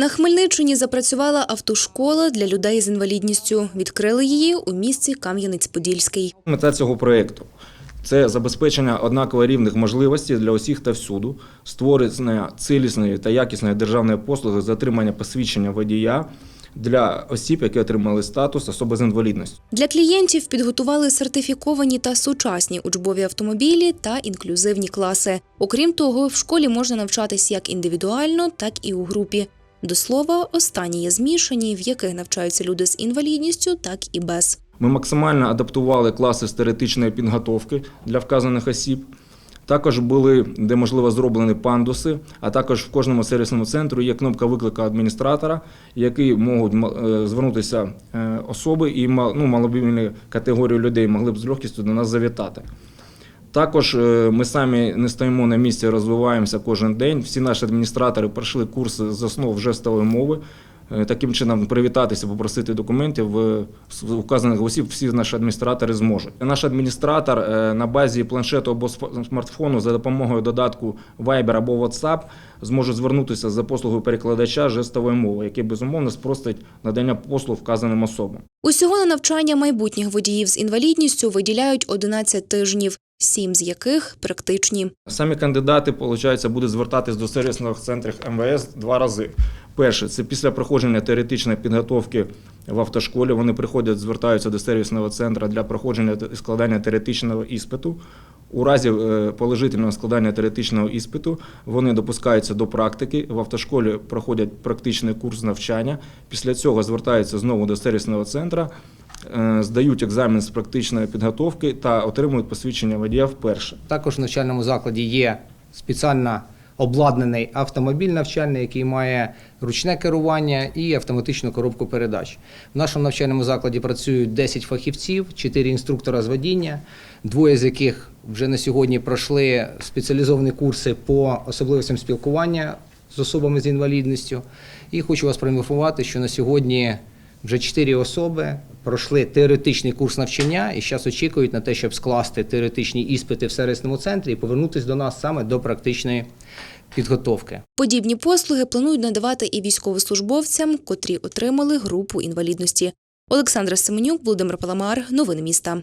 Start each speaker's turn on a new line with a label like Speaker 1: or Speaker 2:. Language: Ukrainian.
Speaker 1: На Хмельниччині запрацювала автошкола для людей з інвалідністю. Відкрили її у місті Кам'янець-Подільський.
Speaker 2: Мета цього проєкту це забезпечення однаково рівних можливостей для усіх та всюду, створення цілісної та якісної державної послуги з отримання посвідчення водія для осіб, які отримали статус особи з інвалідністю.
Speaker 1: Для клієнтів підготували сертифіковані та сучасні учбові автомобілі та інклюзивні класи. Окрім того, в школі можна навчатись як індивідуально, так і у групі. До слова, останні є змішані, в яких навчаються люди з інвалідністю, так і без.
Speaker 2: Ми максимально адаптували класи з теоретичної підготовки для вказаних осіб. Також були, де можливо, зроблені пандуси, а також в кожному сервісному центрі є кнопка виклика адміністратора, які можуть е, звернутися е, особи і ну, маломобільні категорії людей могли б з легкістю до нас завітати. Також е, ми самі не стоїмо на місці, розвиваємося кожен день. Всі наші адміністратори пройшли курси з основ жестової мови. Е, Таким чином привітатися, попросити документів з указаних осіб всі наші адміністратори зможуть. Наш адміністратор е, на базі планшету або смартфону за допомогою додатку Viber або WhatsApp зможе звернутися за послугою перекладача жестової мови, який безумовно спростить надання послуг вказаним особам.
Speaker 1: Усього на навчання майбутніх водіїв з інвалідністю виділяють 11 тижнів, сім з яких практичні.
Speaker 2: Самі кандидати, виходить, будуть звертатись до сервісних центрів МВС два рази. Перше, це після проходження теоретичної підготовки в автошколі. Вони приходять, звертаються до сервісного центру для проходження та складання теоретичного іспиту. У разі е, положительного складання теоретичного іспиту вони допускаються до практики. В автошколі проходять практичний курс навчання. Після цього звертаються знову до сервісного центру, здають екзамен з практичної підготовки та отримують посвідчення водія вперше.
Speaker 3: Також в навчальному закладі є спеціально обладнаний автомобіль навчальний, який має ручне керування і автоматичну коробку передач. В нашому навчальному закладі працюють 10 фахівців, 4 інструктора з водіння, двоє з яких вже на сьогодні пройшли спеціалізовані курси по особливостям спілкування з особами з інвалідністю. І хочу вас проінформувати, що на сьогодні вже чотири особи пройшли теоретичний курс навчання і зараз очікують на те, щоб скласти теоретичні іспити в сервісному центрі і повернутися до нас саме до практичної підготовки.
Speaker 1: Подібні послуги планують надавати і військовослужбовцям, котрі отримали групу інвалідності. Олександра Семенюк, Володимир Паламар. Новини міста.